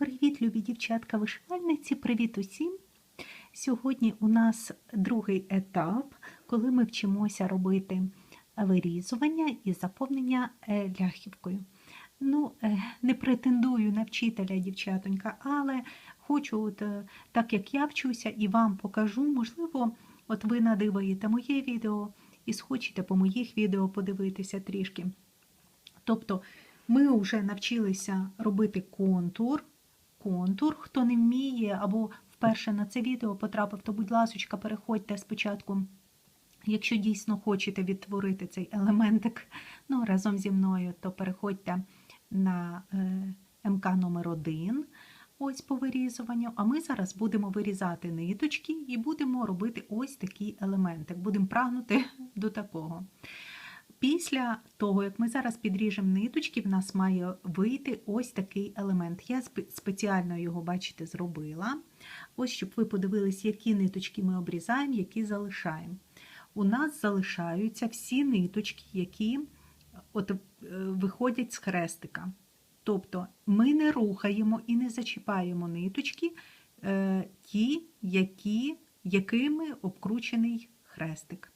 Привіт, любі дівчатка-вишивальниці! Привіт усім! Сьогодні у нас другий етап, коли ми вчимося робити вирізування і заповнення е, ляхівкою. Ну, е, не претендую на вчителя, дівчатонька, але хочу, от, е, так як я вчуся, і вам покажу, можливо, от ви надиваєте моє відео і схочете по моїх відео подивитися трішки. Тобто ми вже навчилися робити контур. Контур, хто не вміє або вперше на це відео потрапив, то, будь ласка, переходьте спочатку, якщо дійсно хочете відтворити цей елементик ну, разом зі мною, то переходьте на е, МК номер 1 ось по вирізуванню. А ми зараз будемо вирізати ниточки і будемо робити ось такий елементик. Будемо прагнути до такого. Після того, як ми зараз підріжемо ниточки, в нас має вийти ось такий елемент. Я спеціально його, бачите, зробила. Ось, щоб ви подивились, які ниточки ми обрізаємо, які залишаємо. У нас залишаються всі ниточки, які от, е, виходять з хрестика. Тобто ми не рухаємо і не зачіпаємо ниточки, е, ті, які, якими обкручений хрестик.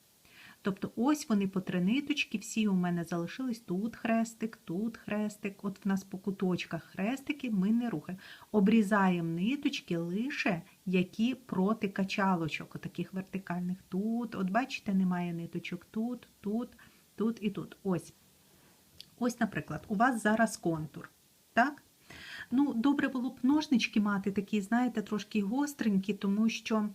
Тобто, ось вони по три ниточки, всі у мене залишились тут хрестик, тут хрестик. От в нас по куточках хрестики ми не рухаємо. Обрізаємо ниточки лише які проти качалочок, таких вертикальних. Тут, от бачите, немає ниточок тут, тут, тут і тут. Ось. Ось, наприклад, у вас зараз контур. Так? Ну, Добре було б ножнички мати такі, знаєте, трошки гостренькі, тому що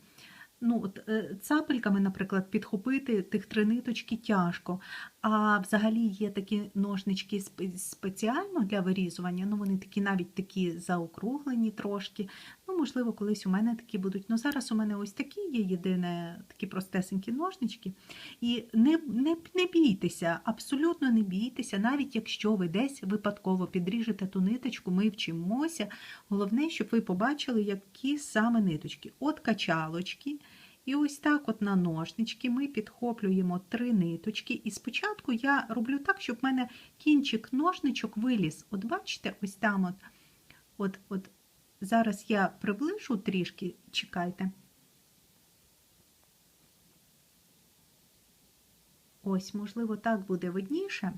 ну, от, е, цапельками, наприклад, підхопити тих три ниточки тяжко. А взагалі є такі ножнички спеціально для вирізування. Ну, вони такі навіть такі заокруглені трошки. Ну, Можливо, колись у мене такі будуть. Ну, Зараз у мене ось такі є єдине такі простесенькі ножнички. І не, не, не бійтеся, абсолютно не бійтеся, навіть якщо ви десь випадково підріжете ту ниточку, ми вчимося. Головне, щоб ви побачили, які саме ниточки. От качалочки. І ось так от на ножнички ми підхоплюємо три ниточки. І спочатку я роблю так, щоб в мене кінчик ножничок виліз. От бачите, ось там от, от, от. Зараз я приближу трішки, чекайте. Ось, можливо, так буде видніше.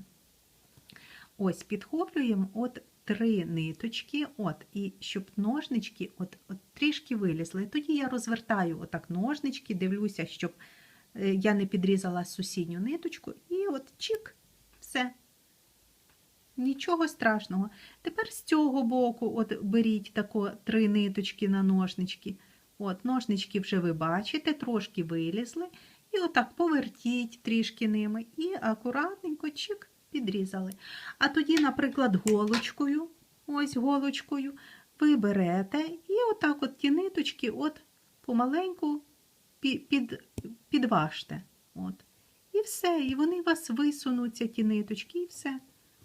Ось, підхоплюємо от три ниточки, от, і щоб ножнички от, от трішки вилізли. Тоді я розвертаю отак ножнички, дивлюся, щоб е, я не підрізала сусідню ниточку, і от чик, все. Нічого страшного. Тепер з цього боку от беріть тако три ниточки на ножнички. От, Ножнички вже ви бачите, трошки вилізли. І отак повертіть трішки ними і акуратненько чик, підрізали. А тоді, наприклад, голочкою, ось голочкою, ви берете і отак от ті ниточки от помаленьку під, під, підважте. От. І все, і вони у вас висунуться, ті ниточки, і все.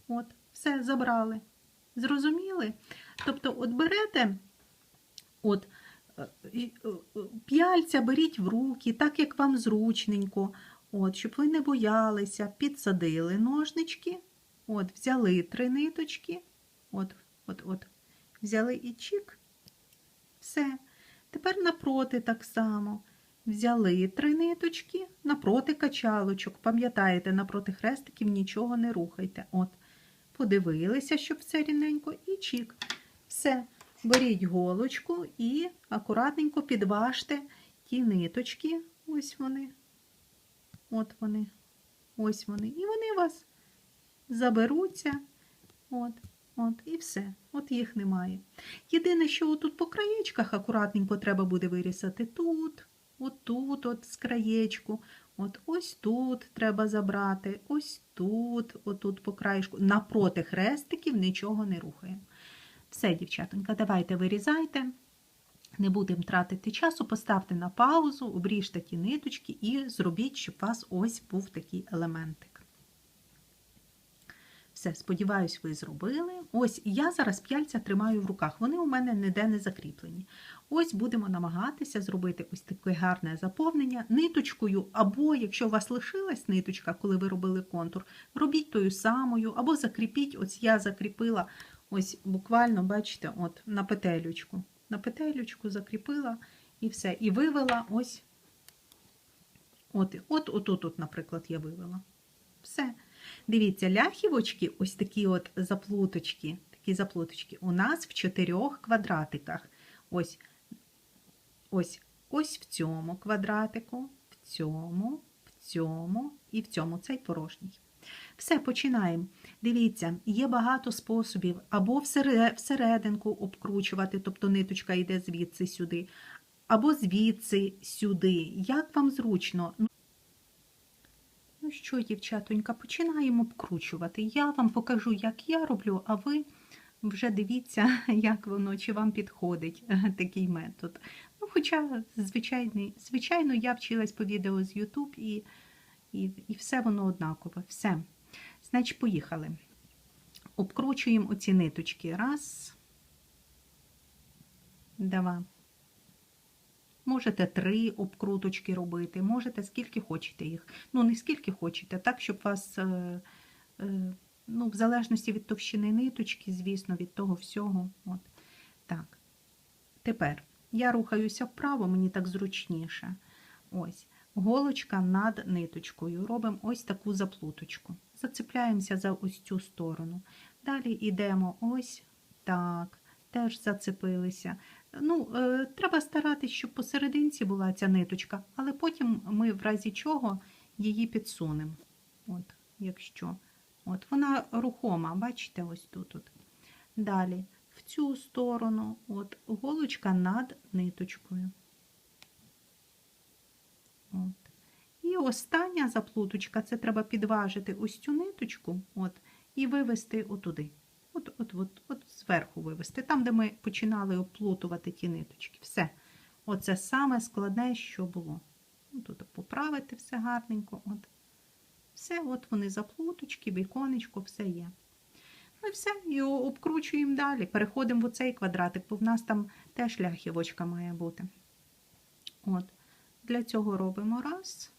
От, Все, забрали. Зрозуміли? Тобто, от берете, от, е, е, п'яльця беріть в руки, так як вам зручненько. От, Щоб ви не боялися, підсадили ножнички, от, взяли три ниточки, от, от, от, взяли і чик, все. Тепер напроти так само. Взяли три ниточки, напроти качалочок. Пам'ятаєте, напроти хрестиків нічого не рухайте. От, Подивилися, щоб все рівненько, і чик. Все. Беріть голочку і акуратненько підважте ті ниточки. Ось вони. От вони, ось вони. І вони вас заберуться. От, от, і все. От їх немає. Єдине, що отут по краєчках акуратненько треба буде вирізати тут, отут, от з краєчку. От ось тут треба забрати, ось тут, отут по краєшку. Напроти хрестиків нічого не рухаємо. Все, дівчатонька, давайте вирізайте. Не будемо тратити часу, поставте на паузу, обріжте ті ниточки і зробіть, щоб у вас ось був такий елементик. Все, сподіваюсь, ви зробили. Ось я зараз п'яльця тримаю в руках, вони у мене ніде не закріплені. Ось будемо намагатися зробити ось таке гарне заповнення ниточкою, або, якщо у вас лишилась ниточка, коли ви робили контур, робіть тою самою, або закріпіть, ось я закріпила ось буквально, бачите, от на петелючку. На петелючку закріпила і все. І вивела ось. От, от, от, от, наприклад, я вивела. Все. Дивіться, ляхівочки, ось такі от заплуточки, такі заплуточки, у нас в чотирьох квадратиках. Ось, ось, ось в цьому квадратику, в цьому, в цьому і в цьому. Цей порожній. Все, починаємо. Дивіться, є багато способів. Або всере- всерединку обкручувати, тобто ниточка йде звідси сюди, або звідси сюди. Як вам зручно? Ну що, дівчатонька, починаємо обкручувати. Я вам покажу, як я роблю, а ви вже дивіться, як воно, чи вам підходить е, такий метод. Ну, хоча, звичайний, звичайно, я вчилась по відео з YouTube і, і, і все воно однакове. Все. Значить, поїхали. Обкручуємо оці ниточки. Раз, два. Можете три обкруточки робити, можете скільки хочете їх. Ну, не скільки хочете, так, щоб вас, е, е, ну, в залежності від товщини ниточки, звісно, від того всього. От. Так. Тепер я рухаюся вправо, мені так зручніше. Ось. Голочка над ниточкою. Робимо ось таку заплуточку. Зацепляємося за ось цю сторону. Далі йдемо ось так. Теж зацепилися. Ну, е, треба старатись, щоб посерединці була ця ниточка, але потім ми в разі чого її підсунемо. От, якщо. От, вона рухома, бачите, ось тут. От. Далі в цю сторону, от, голочка над ниточкою. От. І остання заплуточка, це треба підважити ось цю ниточку от, і вивести отуди. От, от, от, зверху вивести, там, де ми починали оплутувати ті ниточки. Все. Оце саме складне, що було. Ну, Тут поправити все гарненько. От. Все, от вони заплуточки, віконечко, все є. Ну і все, і обкручуємо далі. Переходимо в оцей квадратик, бо в нас там теж ляхівочка має бути. От. Для цього робимо раз.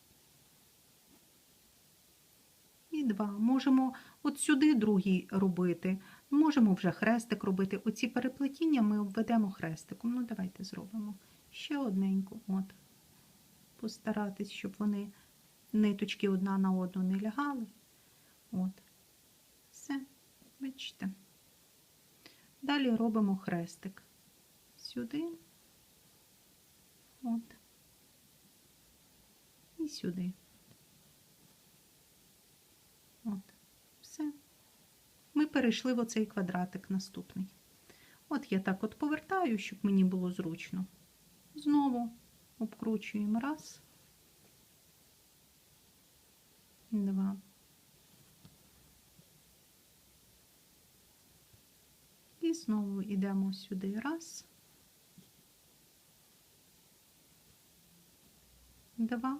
І два. Можемо от сюди другий робити. Можемо вже хрестик робити. Оці переплетіння ми обведемо хрестиком. Ну, давайте зробимо ще одненьку. От. Постаратись, щоб вони ниточки одна на одну не лягали. От. Все, бачите. Далі робимо хрестик. Сюди. От. І сюди. От. Все. Ми перейшли в оцей квадратик наступний. От я так от повертаю, щоб мені було зручно. Знову обкручуємо раз, два. І знову йдемо сюди раз, два.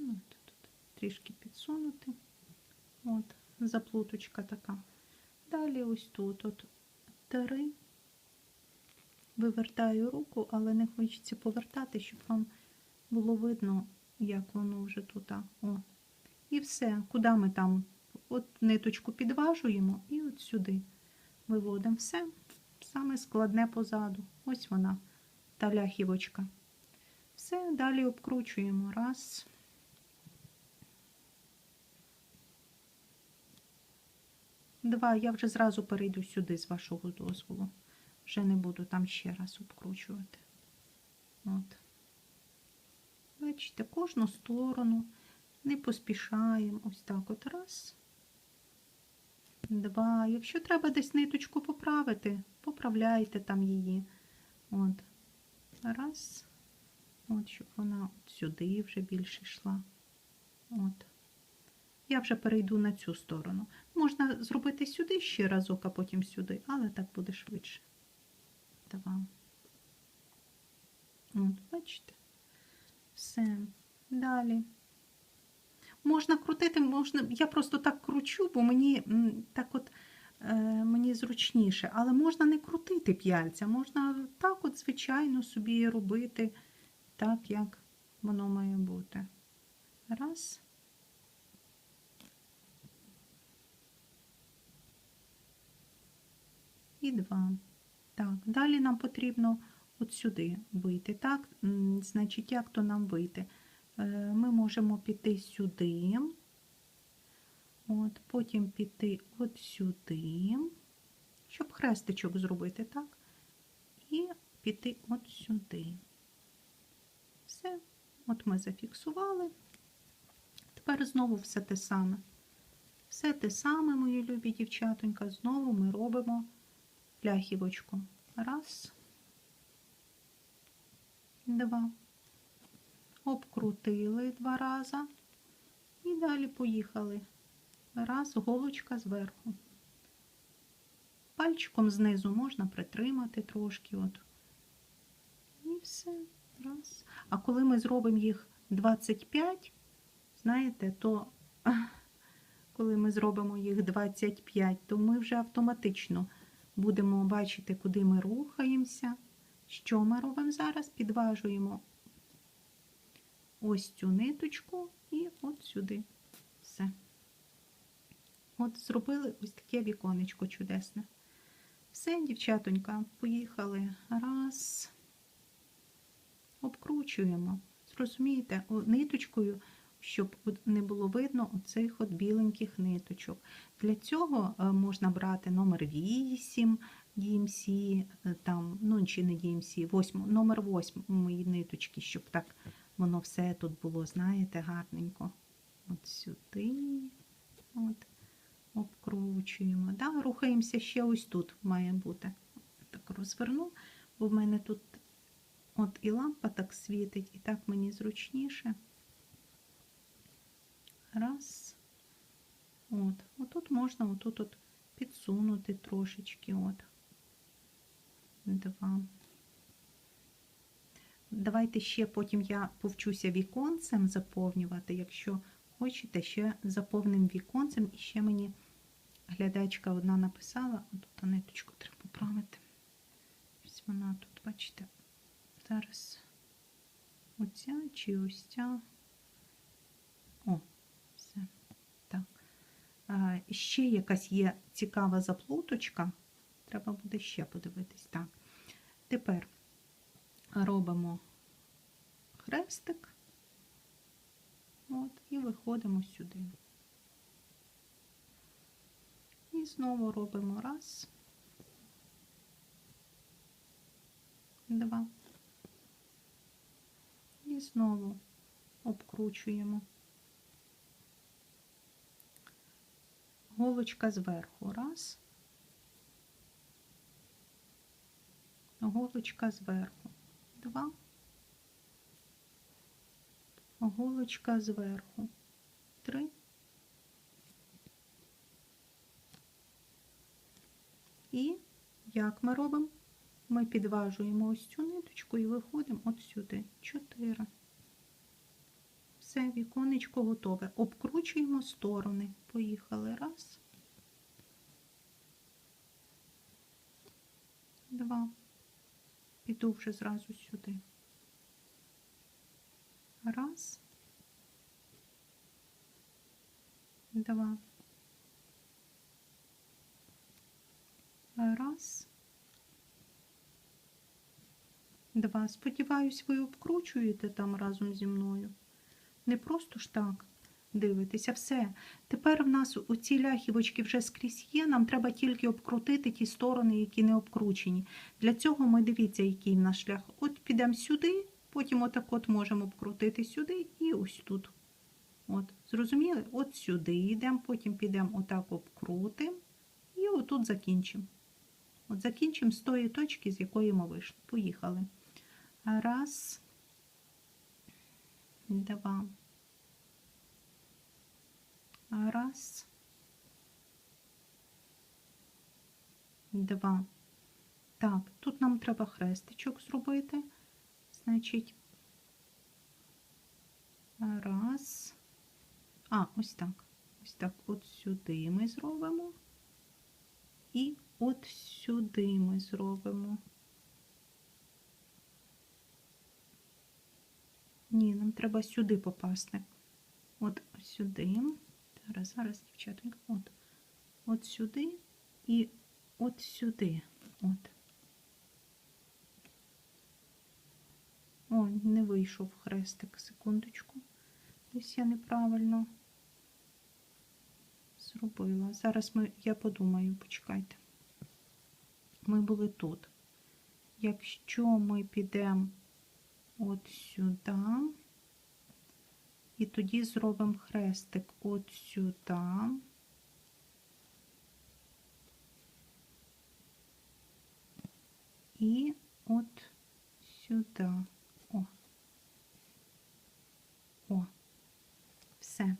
Ну, тут, тут трішки підсунути. От, заплуточка така. Далі ось тут от три. Вивертаю руку, але не хочеться повертати, щоб вам було видно, як воно вже тут. О. І все. Куди ми там от ниточку підважуємо і от сюди виводимо все. Саме складне позаду. Ось вона, та ляхівочка. Все, далі обкручуємо. Раз. Два. Я вже зразу перейду сюди з вашого дозволу. Вже не буду там ще раз обкручувати. От. Бачите, кожну сторону не поспішаємо. Ось так от раз. Два. Якщо треба десь ниточку поправити, поправляйте там її. От. Раз. От, щоб вона от сюди вже більше йшла. От. Я вже перейду на цю сторону. Можна зробити сюди ще разок, а потім сюди, але так буде швидше. Два. От, бачите? Все. Далі. Можна крутити, можна. Я просто так кручу, бо мені так от е, мені зручніше. Але можна не крутити п'яльця, можна так от, звичайно, собі робити, так, як воно має бути. Раз. І два. Так, далі нам потрібно от сюди вийти. Так, значить, як то нам вийти? Е, Ми можемо піти сюди, от, потім піти от сюди, щоб хрестичок зробити, так? І піти от сюди. Все, от ми зафіксували. Тепер знову все те саме. Все те саме, мої любі дівчатонька, знову ми робимо ляхівочку. Раз, два. Обкрутили два рази. І далі поїхали. Раз, голочка зверху. Пальчиком знизу можна притримати трошки. От. І все. Раз. А коли ми зробимо їх 25, знаєте, то коли ми зробимо їх 25, то ми вже автоматично будемо бачити, куди ми рухаємося. Що ми робимо зараз? Підважуємо ось цю ниточку і от сюди. Все. От зробили ось таке віконечко чудесне. Все, дівчатонька, поїхали. Раз. Обкручуємо. Зрозумієте, ниточкою, щоб не було видно оцих от біленьких ниточок. Для цього е, можна брати номер 8 DMC, е, там, ну чи не DMC, 8, номер 8 ниточки, щоб так воно все тут було, знаєте, гарненько. От сюди. От. Обкручуємо. Да? Рухаємося ще ось тут має бути. Так розверну, бо в мене тут от і лампа так світить, і так мені зручніше. Раз. От. Отут можна отут от підсунути трошечки. От. Два. Давайте ще потім я повчуся віконцем заповнювати. Якщо хочете, ще заповним віконцем. І ще мені глядачка одна написала, тут ниточку треба поправити. Ось вона тут, бачите, зараз оця чи ось ця. О, ще якась є цікава заплуточка. Треба буде ще подивитись. Так. Тепер робимо хрестик. От, і виходимо сюди. І знову робимо раз, два. І знову обкручуємо. Голочка зверху. Раз. Голочка зверху. Два. Голочка зверху. Три. І як ми робимо? Ми підважуємо ось цю ниточку і виходимо от сюди. Чотири. Все, віконечко готове. Обкручуємо сторони. Поїхали. Раз. Два. Піду вже зразу сюди. Раз. Два. Раз. Два. Сподіваюсь, ви обкручуєте там разом зі мною. Не просто ж так дивитеся. Все. Тепер в нас оці ляхівочки вже скрізь є. Нам треба тільки обкрутити ті сторони, які не обкручені. Для цього ми дивіться, який в нас шлях. От підемо сюди, потім отак от можемо обкрутити сюди і ось тут. От, Зрозуміли? От сюди йдемо, потім підемо отак обкрутимо і отут закінчимо. От закінчимо з тої точки, з якої ми вийшли. Поїхали. Раз, два. Раз. Два. Так, тут нам треба хрестичок зробити. Значить, раз. А, ось так. Ось так от сюди ми зробимо. І от сюди ми зробимо. Ні, нам треба сюди попасти. От сюди. Зараз, зараз, дівчатонька, от. От сюди і от сюди. От. Ой, не вийшов хрестик, секундочку. Десь я неправильно зробила. Зараз ми, я подумаю, почекайте. Ми були тут. Якщо ми підемо от сюди, і тоді зробимо хрестик от сюди. І от сюди. О. О. Все.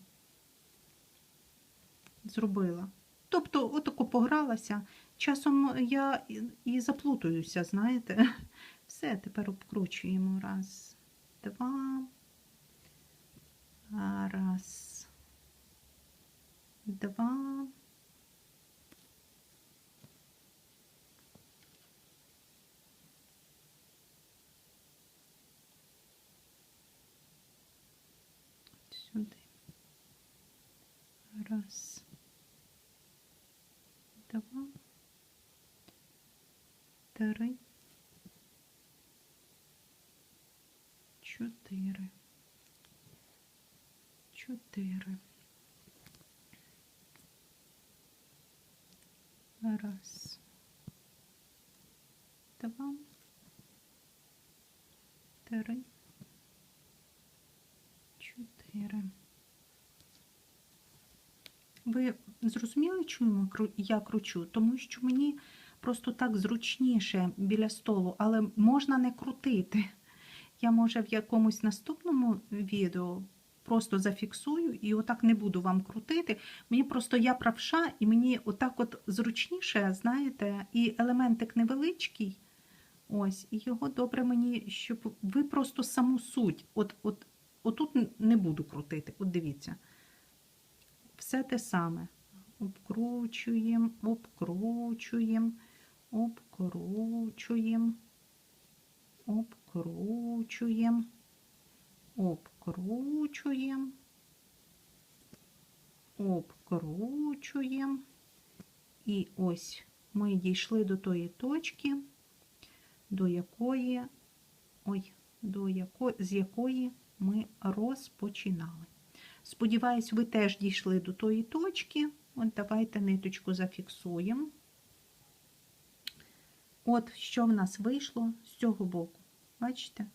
Зробила. Тобто, отако погралася. Часом я і- заплутаюся, знаєте. Все, тепер обкручуємо. Раз, два. А, Раз. Два. Сюди. Раз. Два. Три. Чотири. Чотири. Раз. Два. Три. Чотири. Ви зрозуміли, чому я кручу? Тому що мені просто так зручніше біля столу, але можна не крутити. Я, може, в якомусь наступному відео просто зафіксую і отак не буду вам крутити. Мені просто я правша, і мені отак от зручніше, знаєте, і елементик невеличкий. Ось, і його добре мені, щоб ви просто саму суть. От, от, отут не буду крутити. От дивіться. Все те саме. Обкручуємо, обкручуємо, обкручуємо, обкручуємо, обкручуємо, обкручуємо. І ось ми дійшли до тої точки, до якої, ой, до якої, з якої ми розпочинали. Сподіваюсь, ви теж дійшли до тої точки. От давайте ниточку зафіксуємо. От що в нас вийшло з цього боку. Бачите?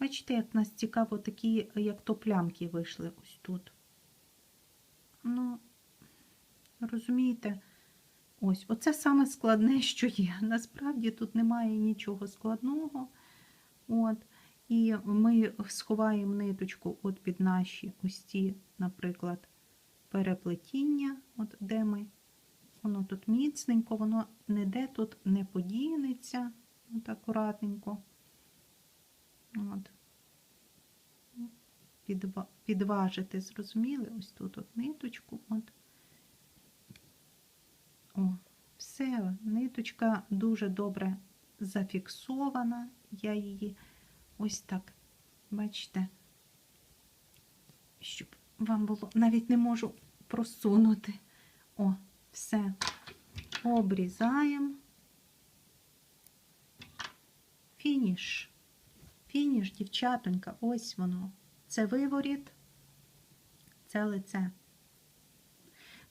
Бачите, як нас цікаво такі, як то плямки вийшли ось тут. Ну, розумієте, ось, оце саме складне, що є. Насправді тут немає нічого складного. От. І ми сховаємо ниточку от під наші ось ці, наприклад, переплетіння, от де ми, воно тут міцненько, воно ніде тут не подінеться, от акуратненько. От. Підва- Підважити, зрозуміли? Ось тут от ниточку. От. О, все, ниточка дуже добре зафіксована. Я її ось так, бачите, щоб вам було, навіть не можу просунути. О, все. Обрізаємо. Фініш. Фініш, дівчатонька, ось воно. Це виворіт, це лице.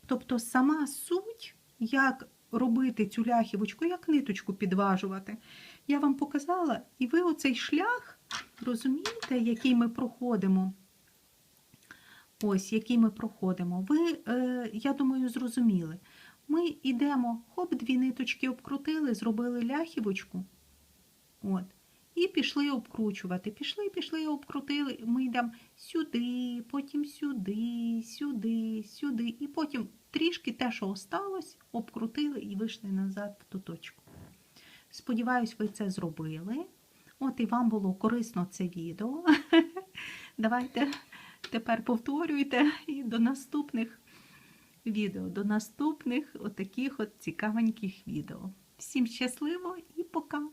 Тобто сама суть, як робити цю ляхівочку, як ниточку підважувати, я вам показала, і ви оцей шлях, розумієте, який ми проходимо. Ось, який ми проходимо. Ви, е, я думаю, зрозуміли. Ми йдемо, хоп, дві ниточки обкрутили, зробили ляхівочку. От. І пішли обкручувати. Пішли, пішли, обкрутили. Ми йдемо сюди, потім сюди, сюди, сюди. І потім трішки те, що осталось, обкрутили і вийшли назад в ту точку. Сподіваюсь, ви це зробили. От і вам було корисно це відео. Давайте тепер повторюйте і до наступних відео, до наступних отаких от цікавеньких відео. Всім щасливо і пока!